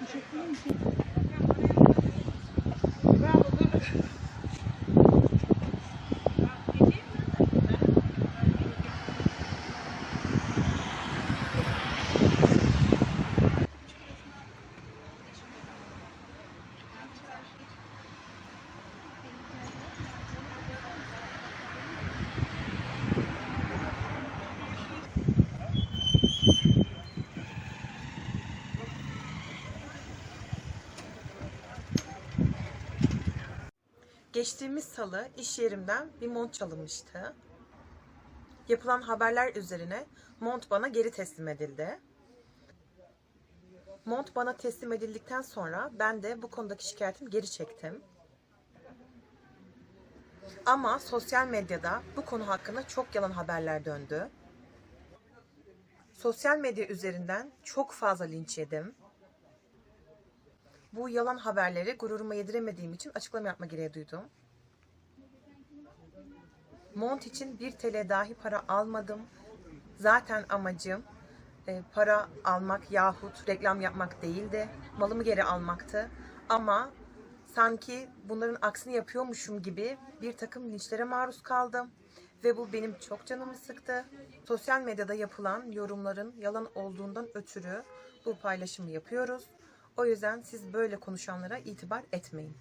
Teşekkür ederim. Bravo. Geçtiğimiz salı iş yerimden bir mont çalınmıştı. Yapılan haberler üzerine mont bana geri teslim edildi. Mont bana teslim edildikten sonra ben de bu konudaki şikayetimi geri çektim. Ama sosyal medyada bu konu hakkında çok yalan haberler döndü. Sosyal medya üzerinden çok fazla linç yedim. Bu yalan haberleri gururuma yediremediğim için açıklama yapma gereği duydum. Mont için 1 TL dahi para almadım. Zaten amacım e, para almak yahut reklam yapmak değildi. Malımı geri almaktı. Ama sanki bunların aksini yapıyormuşum gibi bir takım linçlere maruz kaldım. Ve bu benim çok canımı sıktı. Sosyal medyada yapılan yorumların yalan olduğundan ötürü bu paylaşımı yapıyoruz. O yüzden siz böyle konuşanlara itibar etmeyin.